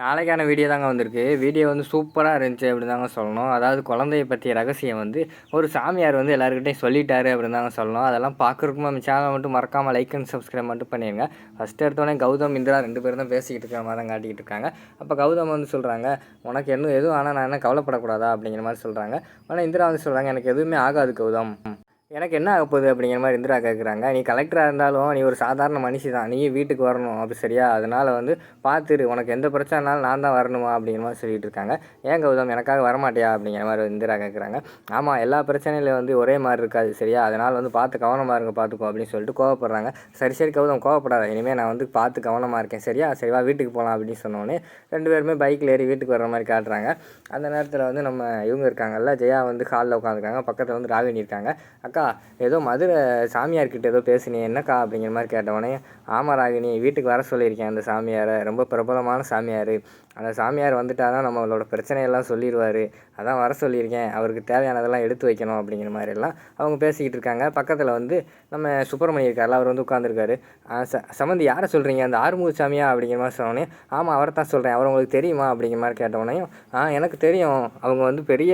நாளைக்கான வீடியோ தாங்க வந்திருக்கு. வீடியோ வந்து சூப்பராக இருந்துச்சு அப்படின்னு தாங்க சொல்லணும். அதாவது குழந்தைய பற்றிய ரகசியம் வந்து ஒரு சாமியார் வந்து எல்லாருக்கிட்டையும் சொல்லிட்டாரு அப்படின்னு தாங்க சொல்லணும். அதெல்லாம் பார்க்குறக்குமா நம்ம சேனலை மட்டும் மறக்காமல் லைக் அண்ட் சப்ஸ்கிரைப் மட்டும் பண்ணிடுங்க ஃபஸ்ட் எடுத்தோடனே கௌதம் இந்திரா ரெண்டு பேரும் தான் பேசிக்கிட்டு இருக்கிற மாதிரி தான் காட்டிக்கிட்டு இருக்காங்க. அப்போ கௌதம் வந்து சொல்கிறாங்க உனக்கு என்ன எதுவும் ஆனால் நான் என்ன கவலைப்படக்கூடாதா? அப்படிங்கிற மாதிரி சொல்கிறாங்க ஆனால் இந்திரா வந்து சொல்கிறாங்க எனக்கு எதுவுமே ஆகாது கௌதம். எனக்கு என்ன ஆக போகுது அப்படிங்கிற மாதிரி இந்திரா கேட்குறாங்க நீ கலெக்டராக இருந்தாலும் நீ ஒரு சாதாரண மனுஷி தான் நீ வீட்டுக்கு வரணும் அப்படி சரியா? அதனால் வந்து பார்த்துரு உனக்கு எந்த பிரச்சனைனாலும் நான் தான் வரணுமா அப்படிங்கிற மாதிரி சொல்லிட்டு இருக்காங்க. ஏன் கௌதம்? எனக்காக வரமாட்டியா? அப்படிங்கிற மாதிரி இந்திரா கேட்குறாங்க ஆமாம் எல்லா பிரச்சனையிலும் வந்து ஒரே மாதிரி இருக்காது சரியா? அதனால் வந்து பார்த்து கவனமாக இருங்க பார்த்துக்கோ அப்படின்னு சொல்லிட்டு கோவப்படுறாங்க. சரி சரி கௌதம் கோவப்படாத. இனிமேல் நான் வந்து பார்த்து கவனமாக இருக்கேன். சரியா? சரிவா வீட்டுக்கு போகலாம் அப்படின்னு சொன்னோடனே ரெண்டு பேருமே பைக்கில் ஏறி வீட்டுக்கு வர மாதிரி காட்டுறாங்க. அந்த நேரத்தில் வந்து நம்ம இவங்க இருக்காங்கல்ல ஜெயா வந்து ஹாலில் உட்காந்துருக்காங்க பக்கத்தில் வந்து ராகினி இருக்காங்க. அக்கா ஏதோ மதுரை சாமியார்கிட்ட ஏதோ பேசினே என்னக்கா? அப்படிங்கிற மாதிரி கேட்டவொடனே ஆமாம் ராகினி வீட்டுக்கு வர சொல்லியிருக்கேன் அந்த சாமியாரை. ரொம்ப பிரபலமான சாமியார். அந்த சாமியார் வந்துட்டால் தான் நம்மளோட பிரச்சனையெல்லாம் சொல்லிடுவார் அதான் வர சொல்லியிருக்கேன். அவருக்கு தேவையானதெல்லாம் எடுத்து வைக்கணும் அப்படிங்கிற மாதிரிலாம் அவங்க பேசிக்கிட்டு இருக்காங்க. பக்கத்தில் வந்து நம்ம சுப்பிரமணியம் இருக்கார்ல அவர் வந்து உட்காந்துருக்காரு ச சம்மந்தி யாரை சொல்கிறீங்க அந்த ஆறுமுக சாமியா அப்படிங்கிற மாதிரி சொன்னோடனே ஆமாம் அவரை தான் சொல்கிறேன் அவர் உங்களுக்கு தெரியுமா அப்படிங்கிற மாதிரி கேட்டவனையும் ஆ எனக்கு தெரியும். அவங்க வந்து பெரிய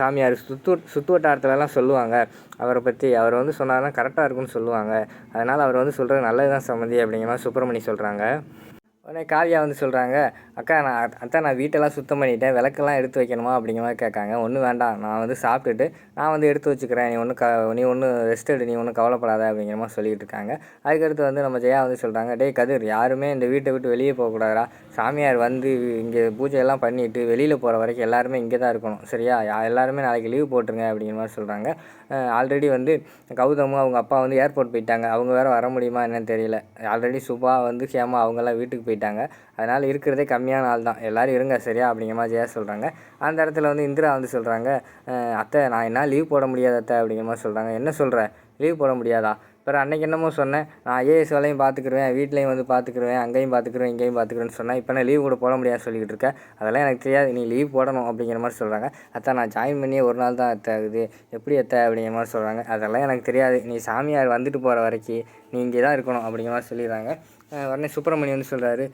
சாமியார் சுத்து சுற்று வட்டாரத்துலலாம் சொல்லுவாங்க. அவரை பற்றி அவர் வந்து சொன்னார்னா கரெக்டாக இருக்கும்னு சொல்லுவாங்க. அதனால் அவர் வந்து சொல்கிறது நல்லது தான் சம்மந்தி அப்படிங்கிற மாதிரி சுப்பிரமணி சொல்கிறாங்க உடனே காவியா வந்து சொல்கிறாங்க அக்கா நான் அத்தான் நான் வீட்டெல்லாம் சுத்தம் பண்ணிட்டேன் விளக்கெல்லாம் எடுத்து வைக்கணுமா? அப்படிங்கிற மாதிரி கேட்காங்க. ஒன்றும் வேண்டாம் நான் வந்து சாப்பிட்டுட்டு நான் வந்து எடுத்து வச்சுக்கிறேன். நீ ஒன்றும் க நீ ஒன்றும் ரெஸ்ட் எடு நீ ஒன்றும் கவலைப்படாத அப்படிங்கிற மாதிரி சொல்லிகிட்டு இருக்காங்க. அதுக்கடுத்து வந்து நம்ம ஜெயா வந்து சொல்கிறாங்க டேய் கதிர் யாருமே இந்த வீட்டை விட்டு வெளியே போகக்கூடாதா சாமியார் வந்து இங்கே பூஜையெல்லாம் பண்ணிவிட்டு வெளியில் போகிற வரைக்கும் எல்லாருமே இங்கே தான் இருக்கணும். சரியா? எல்லாருமே நாளைக்கு லீவ் போட்டுருங்க அப்படிங்கிற மாதிரி சொல்கிறாங்க ஆல்ரெடி வந்து கௌதமும் அவங்க அப்பா வந்து ஏர்போர்ட் போயிட்டாங்க. அவங்க வேறு வர முடியுமா என்னன்னு தெரியல. ஆல்ரெடி சுபா வந்து ஹேமா அவங்கெல்லாம் வீட்டுக்கு போயிட்டாங்க. அதனால் இருக்கிறதே கம்மியான ஆள் தான். எல்லோரும் இருங்க சரியா? அப்படிங்கிற மாதிரி ஜெயா சொல்கிறாங்க அந்த இடத்துல வந்து இந்திரா வந்து சொல்கிறாங்க அத்தை நான் என்ன லீவ் போட முடியாது அத்தை அப்படிங்கிற மாதிரி சொல்கிறாங்க என்ன சொல்கிற லீவ் போட முடியாதா? அப்புறம் அன்னைக்கு என்னமோ சொன்னேன் நான் ஐஏஎஸ் வேலையும் பார்த்துக்குருவேன் வீட்லேயும் வந்து பார்த்துக்குருவேன் அங்கேயும் பார்த்துக்குருவேன் இங்கேயும் பார்த்துக்குறேன்னு சொன்னேன். இப்போ நான் லீவ் கூட போட முடியாது சொல்லிக்கிட்டு இருக்கேன். அதெல்லாம் எனக்கு தெரியாது. நீ லீவ் போடணும் அப்படிங்கிற மாதிரி சொல்கிறாங்க அத்தை நான் ஜாயின் பண்ணியே ஒரு நாள் தான் அத்தை ஆகுது. எப்படி அத்தை? அப்படிங்கிற மாதிரி சொல்கிறாங்க அதெல்லாம் எனக்கு தெரியாது. நீ சாமியார் வந்துட்டு போகிற வரைக்கும் நீ இங்கே தான் இருக்கணும் அப்படிங்கிற மாதிரி சொல்லிடுறாங்க. உடனே சுப்பிரமணியம் வந்து சொல்கிறாரு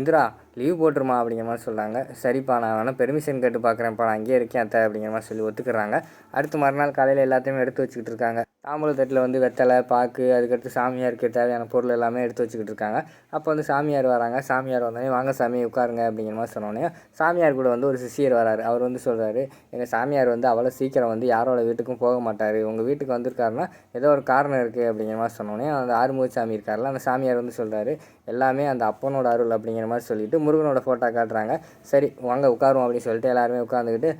இந்திரா லீவ் போட்டுருமா அப்படிங்கிற மாதிரி சொல்கிறாங்க சரிப்பா நான் வேணால் பெர்மிஷன் கேட்டு பார்க்குறேன்ப்பா. நான் அங்கேயே இருக்கேன் அத்தை அப்படிங்கிற மாதிரி சொல்லி ஒத்துக்கிறாங்க. அடுத்து மறுநாள் காலையில் எல்லாத்தையுமே எடுத்து வச்சுக்கிட்டு இருக்காங்க. ஆம்பளை தட்டில் வந்து வெத்தலை பாக்கு அதுக்கடுத்து சாமியாருக்கு தேவையான பொருள் எல்லாமே எடுத்து வச்சுக்கிட்டு இருக்காங்க. அப்போ வந்து சாமியார் வராங்க. சாமியார் வந்தோடனே வாங்க சாமி உட்காருங்க அப்படிங்கிற மாதிரி சொன்னோடனே சாமியார் கூட வந்து ஒரு சிஷியர் வராரு. அவர் வந்து சொல்கிறாரு எங்கள் சாமியார் வந்து அவ்வளோ சீக்கிரம் வந்து யாரோட வீட்டுக்கும் போக மாட்டார். உங்கள் வீட்டுக்கு வந்திருக்காருன்னா ஏதோ ஒரு காரணம் இருக்குது அப்படிங்கிற மாதிரி சொன்னோடனே அந்த ஆறுமுக சாமி இருக்கார்ல அந்த சாமியார் வந்து சொல்கிறாரு எல்லாமே அந்த அப்பனோட அருள் அப்படிங்கிற மாதிரி சொல்லிட்டு முருகனோட ஃபோட்டோ காட்டுறாங்க. சரி வாங்க உட்காருவோம் அப்படின்னு சொல்லிட்டு எல்லாருமே உட்காந்துக்கிட்டு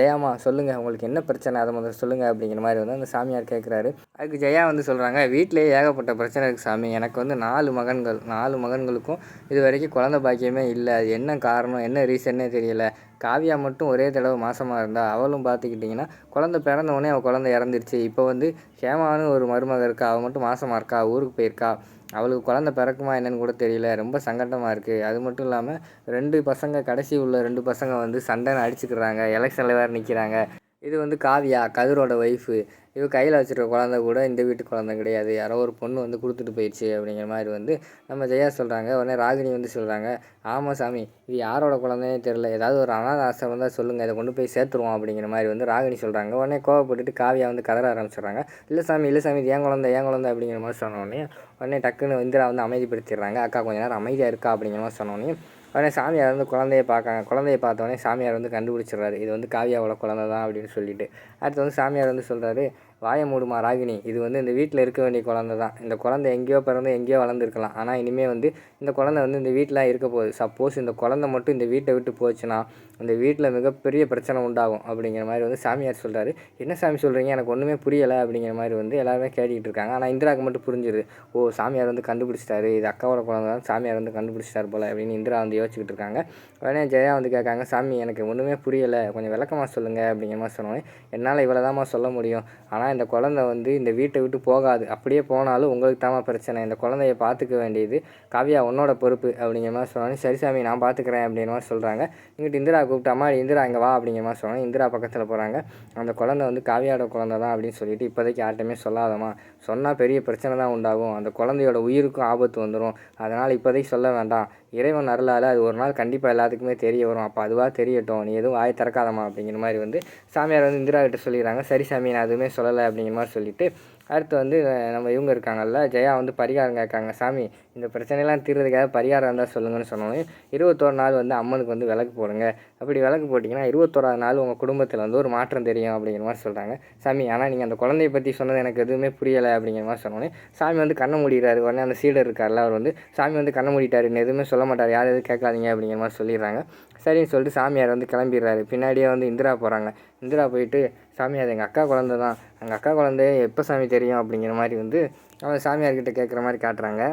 ஜெயாமா சொல்லுங்கள் உங்களுக்கு என்ன பிரச்சனை? அதை முதல்ல சொல்லுங்கள் அப்படிங்கிற மாதிரி வந்து அந்த சாமியார் கேட்குறாரு அதுக்கு ஜெயா வந்து சொல்கிறாங்க வீட்டிலேயே ஏகப்பட்ட பிரச்சனை இருக்குது சாமி. எனக்கு வந்து நாலு மகன்கள் நாலு மகன்களுக்கும் இது வரைக்கும் குழந்த பாக்கியமே இல்லை. அது என்ன காரணம் என்ன ரீசன்னே தெரியல. காவியா மட்டும் ஒரே தடவை மாசமாக இருந்தா அவளும் பார்த்துக்கிட்டிங்கன்னா குழந்த பிறந்த உடனே அவள் குழந்தை இறந்துருச்சு. இப்போ வந்து ஹேமான்னு ஒரு மருமக இருக்கா அவள் மட்டும் மாசமாக இருக்கா ஊருக்கு போயிருக்கா? அவளுக்கு குழந்த பிறக்குமா என்னன்னு கூட தெரியல. ரொம்ப சங்கட்டமாக இருக்குது அது மட்டும் இல்லாமல் ரெண்டு பசங்க கடைசி உள்ள ரெண்டு பசங்க வந்து சண்டைன்னு அடிச்சுக்கிறாங்க. எலெக்ஷனில் வேறு நிற்கிறாங்க இது வந்து காவியா கதிரோட ஒய்ஃபு இவ கையில் வச்சுருக்க குழந்த கூட இந்த வீட்டு குழந்தை கிடையாது. யாரோ ஒரு பொண்ணு வந்து கொடுத்துட்டு போயிடுச்சு அப்படிங்கிற மாதிரி வந்து நம்ம ஜெயா சொல்கிறாங்க உடனே ராகினி வந்து சொல்கிறாங்க ஆமாம் சாமி இது யாரோட குழந்தைனே தெரில ஏதாவது ஒரு அனாத ஆசிரமம் தான் சொல்லுங்கள் இதை கொண்டு போய் சேர்த்துருவோம் அப்படிங்கிற மாதிரி வந்து ராகினி சொல்கிறாங்க உடனே கோவப்பட்டுட்டு காவியா வந்து கதற ஆரம்பிச்சிடுறாங்க. இல்லை சாமி இல்லை சாமி இது ஏன் குழந்தை ஏன் குழந்தை அப்படிங்கிற மாதிரி சொன்னோடனே உடனே டக்குன்னு இந்திரா வந்து அமைதிப்படுத்திடுறாங்க. அக்கா கொஞ்ச நேரம் அமைதியாக இருக்கா அப்படிங்கிற மாதிரி சொன்னோடனே உடனே சாமியார் வந்து குழந்தைய பார்க்காங்க குழந்தைய பார்த்த சாமியார் வந்து கண்டுபிடிச்சிடுறாரு. இது வந்து காவியாவோட குழந்தை தான் அப்படின்னு சொல்லிட்டு. அடுத்து வந்து சாமியார் வந்து சொல்கிறாரு வாய மூடுமா ராகினி? இது வந்து இந்த வீட்டில் இருக்க வேண்டிய குழந்த தான். இந்த குழந்தை எங்கேயோ பிறந்து எங்கேயோ வளர்ந்துருக்கலாம். ஆனால் இனிமேல் வந்து இந்த குழந்தை வந்து இந்த வீட்டில் இருக்க போகுது. சப்போஸ் இந்த குழந்தை மட்டும் இந்த வீட்டை விட்டு போச்சுன்னா இந்த வீட்டில் மிகப்பெரிய பிரச்சனை உண்டாகும் அப்படிங்கிற மாதிரி வந்து சாமியார் சொல்கிறாரு என்ன சாமி சொல்கிறீங்க எனக்கு ஒன்றுமே புரியலை அப்படிங்கிற மாதிரி வந்து எல்லாருமே கேட்டுக்கிட்டு இருக்காங்க. ஆனால் இந்திராவுக்கு மட்டும் புரிஞ்சிருது ஓ சாமியார் வந்து கண்டுபிடிச்சிட்டாரு. இது அக்காவோட குழந்தை தான். சாமியார் வந்து கண்டுபிடிச்சிட்டார் போல அப்படின்னு இந்திரா வந்து யோசிச்சுக்கிட்டு இருக்காங்க. உடனே ஜெயா வந்து கேட்காங்க சாமி எனக்கு ஒன்றுமே புரியலை. கொஞ்சம் விளக்கமாக சொல்லுங்கள் அப்படிங்கிற மாதிரி சொன்னோன்னே என்னால் இவ்வளோதாம்மா சொல்ல முடியும். ஆனால் இந்த குழந்தை வந்து இந்த வீட்டை விட்டு போகாது. அப்படியே போனாலும் உங்களுக்கு தாம்மா பிரச்சனை. இந்த குழந்தைய பார்த்துக்க வேண்டியது காவியா உன்னோட பொறுப்பு அப்படிங்கிற மாதிரி சொன்னோன்னே சரி சாமி நான் பார்த்துக்கிறேன் அப்படிங்கிற மாதிரி சொல்கிறாங்க இங்கிட்டு இந்திரா கூப்பிட்டு அம்மா இந்திரா இங்கே வா அப்படிங்கிற மாதிரி சொன்னாங்க இந்திரா பக்கத்தில் போகிறாங்க அந்த குழந்தை வந்து காவியாவோட குழந்தை தான் அப்படின்னு சொல்லிட்டு இப்போதைக்கு யார்ட்டையுமே சொல்லாதம்மா. சொன்னால் பெரிய பிரச்சனை தான் உண்டாகும். அந்த குழந்தையோட உயிருக்கும் ஆபத்து வந்துடும் அதனால் இப்போதைக்கு சொல்ல வேண்டாம். இறைவன் அருளால் அது ஒரு நாள் கண்டிப்பாக எல்லாத்துக்குமே தெரிய வரும். அப்போ அதுவாக தெரியட்டும். நீ எதுவும் வாய் திறக்காதம்மா அப்படிங்கிற மாதிரி வந்து சாமியார் வந்து இந்திரா கிட்ட சொல்லிடுறாங்க. சரி சாமி நான் எதுவுமே சொல்லலை அப்படிங்கிற மாதிரி சொல்லிவிட்டு அடுத்து வந்து நம்ம இவங்க இருக்காங்கல்ல ஜெயா வந்து பரிகாரம் கேட்காங்க. சாமி இந்த பிரச்சனையெல்லாம் தீர்றதுக்காக பரிகாரம் இருந்தால் சொல்லுங்கன்னு சொன்னோம் இருபத்தோரு நாள் வந்து அம்மனுக்கு வந்து விளக்கு போடுங்க. அப்படி விளக்கு போட்டிங்கன்னா இருபத்தோராது நாள் உங்கள் குடும்பத்தில் வந்து ஒரு மாற்றம் தெரியும் அப்படிங்கிற மாதிரி சொல்கிறாங்க சாமி ஆனால் நீங்கள் அந்த குழந்தைய பற்றி சொன்னது எனக்கு எதுவுமே புரியலை அப்படிங்கிற மாதிரி சொன்னோன்னே சாமி வந்து கண்ணை மூடிடுறாரு. உடனே அந்த சீடர் இருக்கார்ல அவர் வந்து சாமி வந்து கண்ணை மூடிட்டாரு எதுவுமே சொல்ல மாட்டார் யார் எதுவும் கேட்காதீங்க அப்படிங்கிற மாதிரி சொல்லிடுறாங்க. சரின்னு சொல்லிட்டு சாமியார் வந்து கிளம்பிடுறாரு. பின்னாடியே வந்து இந்திரா போகிறாங்க இந்திரா போயிட்டு சாமி அது எங்கள் அக்கா குழந்த தான் எங்கள் அக்கா குழந்தைய எப்போ சாமி தெரியும் அப்படிங்கிற மாதிரி வந்து அவன் சாமியார்கிட்ட கேட்குற மாதிரி காட்டுறாங்க.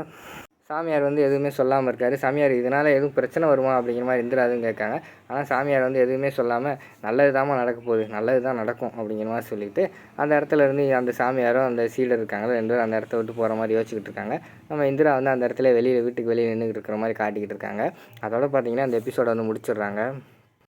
சாமியார் வந்து எதுவுமே சொல்லாமல் இருக்கார். சாமியார் இதனால் எதுவும் பிரச்சனை வருமா அப்படிங்கிற மாதிரி இந்திரா கேட்காங்க. ஆனால் சாமியார் வந்து எதுவுமே சொல்லாமல் நல்லது தாம்மா நடக்க போகுது நல்லது தான் நடக்கும் அப்படிங்கிற மாதிரி சொல்லிட்டு அந்த இடத்துல இருந்து அந்த சாமியாரும் அந்த சீடர் இருக்காங்க. ரெண்டு பேரும் அந்த இடத்த விட்டு போகிற மாதிரி யோசிச்சுக்கிட்டு இருக்காங்க. நம்ம இந்திரா வந்து அந்த இடத்துல வெளியில் வீட்டுக்கு வெளியே நின்றுக்கிட்டு இருக்கிற மாதிரி காட்டிக்கிட்டு இருக்காங்க. அதோட பார்த்தீங்கன்னா அந்த எபிசோடை வந்து முடிச்சிடுறாங்க.